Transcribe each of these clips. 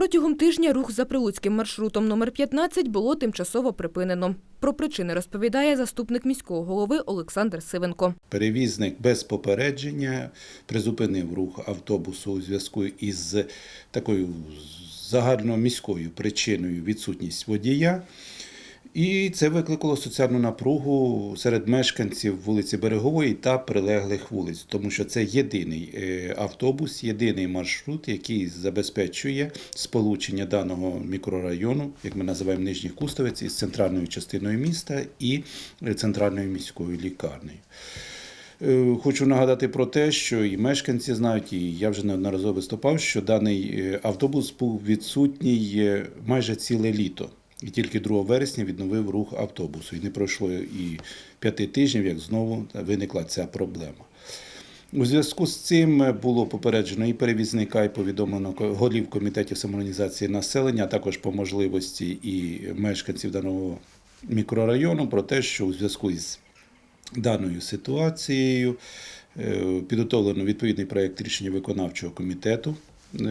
Протягом тижня рух за прилуцьким маршрутом номер 15 було тимчасово припинено. Про причини розповідає заступник міського голови Олександр Сивенко. Перевізник без попередження призупинив рух автобусу у зв'язку із такою загальноміською причиною відсутність водія. І це викликало соціальну напругу серед мешканців вулиці Берегової та прилеглих вулиць, тому що це єдиний е, автобус, єдиний маршрут, який забезпечує сполучення даного мікрорайону, як ми називаємо Нижніх Кустовець, із центральною частиною міста і центральною міською лікарнею. Е, Хочу нагадати про те, що і мешканці знають, і я вже неодноразово виступав, що даний е, автобус був відсутній майже ціле літо. І тільки 2 вересня відновив рух автобусу. І не пройшло і п'яти тижнів, як знову виникла ця проблема. У зв'язку з цим було попереджено і перевізника, і повідомлено голів комітетів самоорганізації населення, а також по можливості і мешканців даного мікрорайону про те, що у зв'язку із даною ситуацією е, підготовлено відповідний проєкт рішення виконавчого комітету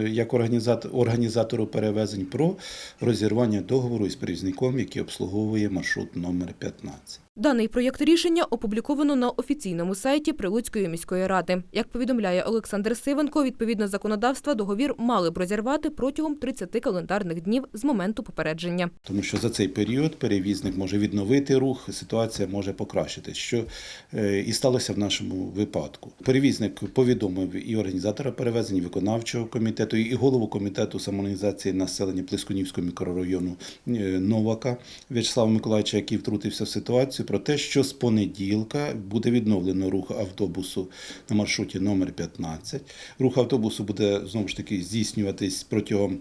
як організатор, організатору перевезень про розірвання договору із перевізником, який обслуговує маршрут номер 15. Даний проєкт рішення опубліковано на офіційному сайті Прилуцької міської ради. Як повідомляє Олександр Сивенко, відповідно законодавства договір мали б розірвати протягом 30 календарних днів з моменту попередження. Тому що за цей період перевізник може відновити рух, ситуація може покращитись, що е, і сталося в нашому випадку. Перевізник повідомив і організатора перевезень, і виконавчого комітету, і голову комітету самоорганізації населення Плескунівського мікрорайону е, Новака В'ячеслава Миколаївича, який втрутився в ситуацію, про те, що з понеділка буде відновлено рух автобусу на маршруті номер 15. Рух автобусу буде знову ж таки здійснюватись протягом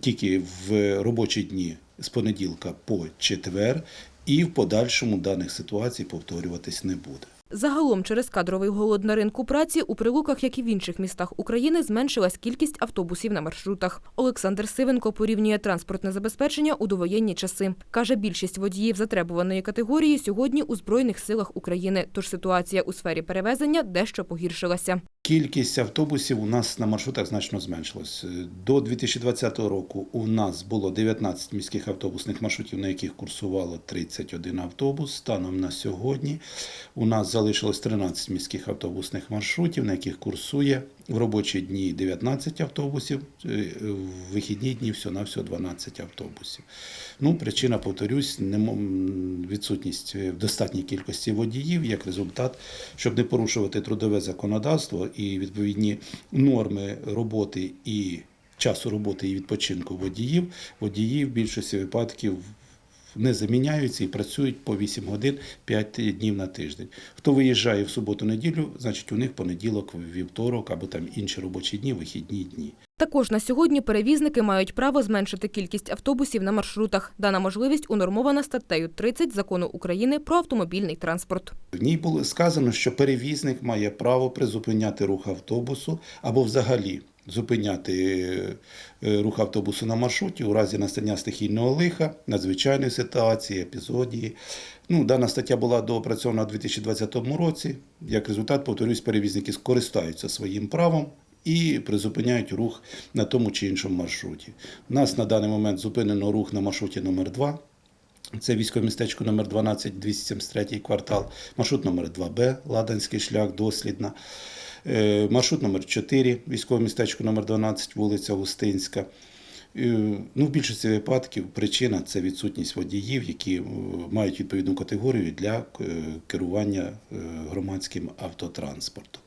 тільки в робочі дні з понеділка по четвер, і в подальшому даних ситуацій повторюватись не буде. Загалом через кадровий голод на ринку праці у Прилуках, як і в інших містах України, зменшилась кількість автобусів на маршрутах. Олександр Сивенко порівнює транспортне забезпечення у довоєнні часи. Каже, більшість водіїв затребуваної категорії сьогодні у Збройних силах України, тож ситуація у сфері перевезення дещо погіршилася. Кількість автобусів у нас на маршрутах значно зменшилась. До 2020 року у нас було 19 міських автобусних маршрутів, на яких курсувало 31 автобус. Станом на сьогодні у нас залишилось 13 міських автобусних маршрутів, на яких курсує в робочі дні 19 автобусів, е, в вихідні дні всього-навсього 12 автобусів. Ну, причина, повторюсь, відсутність в достатній кількості водіїв, як результат, щоб не порушувати трудове законодавство і відповідні норми роботи і часу роботи і відпочинку водіїв, водії в більшості випадків не заміняються і працюють по 8 годин 5 днів на тиждень. Хто виїжджає в суботу-неділю, значить у них понеділок, вівторок або там інші робочі дні, вихідні дні. Також на сьогодні перевізники мають право зменшити кількість автобусів на маршрутах. Дана можливість унормована статтею 30 закону України про автомобільний транспорт. В ній було сказано, що перевізник має право призупиняти рух автобусу або взагалі зупиняти е, рух автобусу на маршруті у разі настання стихійного лиха, надзвичайної ситуації, епізодії. Ну, дана стаття була доопрацьована у 2020 році. Як результат, повторюсь, перевізники скористаються своїм правом і призупиняють рух на тому чи іншому маршруті. У нас на даний момент зупинено рух на маршруті номер 2 це військове містечко номер 12, 273 квартал, маршрут номер 2Б, Ладанський шлях, дослідна. Е, Маршрут номер 4, військове містечко номер 12, вулиця Густинська. Е, Ну, в більшості випадків причина це відсутність водіїв, які е, мають відповідну категорію для керування громадським автотранспортом.